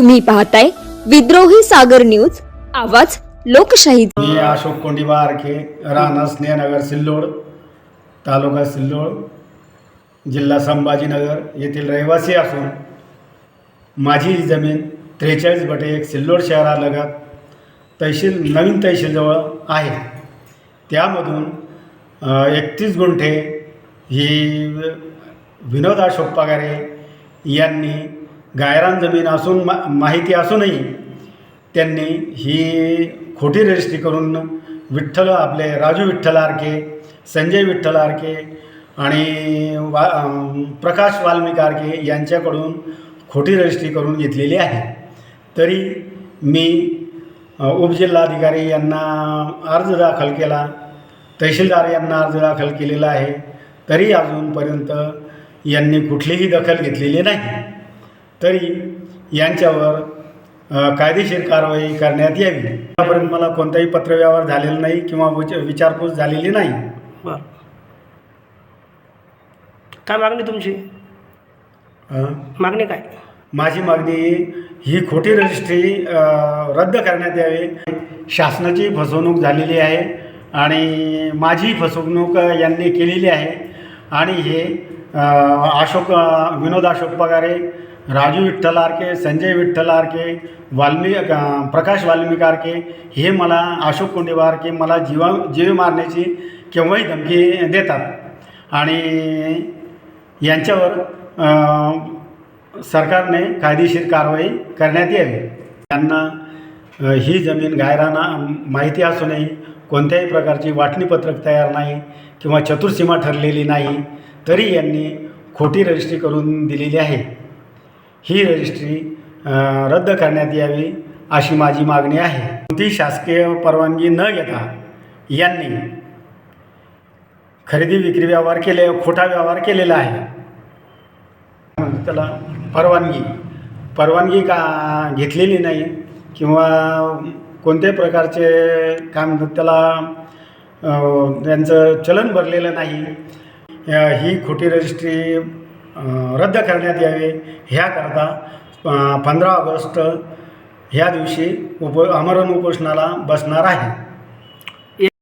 तुम्ही पाहताय विद्रोही सागर न्यूज आवाज लोकशाही. मी अशोक कोंडिबा आरखे राहणार स्नेहनगर सिल्लोड तालुका सिल्लोड जिल्हा संभाजीनगर येथील रहिवासी असून माझी ही जमीन त्रेचाळीस बटे एक सिल्लोड शहरालगत तहसील नवीन तहसीलजवळ आहे. त्यामधून एकतीस गुंठे ही विनोद अशोक पगारे यांनी गायरान जमीन असून मा माहिती असूनही त्यांनी ही खोटी रजिस्ट्री करून विठ्ठल आपले राजू विठ्ठल आरके संजय विठ्ठल आरके आणि वा प्रकाश वाल्मिक आरके यांच्याकडून खोटी रजिस्ट्री करून घेतलेली आहे. तरी मी उपजिल्हाधिकारी यांना अर्ज दाखल केला तहसीलदार यांना अर्ज दाखल केलेला आहे तरी अजूनपर्यंत यांनी कुठलीही दखल घेतलेली नाही. तरी यांच्यावर कायदेशीर कारवाई करण्यात यावी. आतापर्यंत मला कोणताही पत्रव्यवहार झालेला नाही किंवा विच विचारपूस झालेली नाही. बर. काय मागणी तुमची? अ, मागणी काय? माझी मागणी ही खोटी रजिस्ट्री अ, रद्द करण्यात यावी. शासनाची फसवणूक झालेली आहे आणि माझी फसवणूक यांनी केलेली आहे. आणि हे अशोक विनोद अशोक पगारे राजू विठ्ठल आरके संजय विठ्ठल आरके वाल्मी प्रकाश वाल्मिक आरके हे मला अशोक कोंडेबा आरके मला जीवा जीव मारण्याची केव्हाही धमकी देतात. आणि यांच्यावर सरकारने कायदेशीर कारवाई करण्यात यावी त्यांना ही जमीन गायरांना माहिती असूनही कोणत्याही प्रकारची वाटणीपत्रक तयार नाही किंवा चतुर्सीमा ठरलेली नाही. तरी यांनी खोटी रजिस्ट्री करून दिलेली आहे. ही रजिस्ट्री रद्द करण्यात यावी अशी माझी मागणी आहे. कोणती शासकीय परवानगी न घेता यांनी खरेदी विक्री व्यवहार केले खोटा व्यवहार केलेला आहे. त्याला परवानगी परवानगी का घेतलेली नाही किंवा कोणत्याही प्रकारचे काय म्हणतात त्याला त्यांचं चलन भरलेलं नाही ही खोटी रजिस्ट्री रद्द करण्यात यावी. ह्याकरता पंधरा ऑगस्ट ह्या दिवशी उप आमरण उपोषणाला बसणार आहे.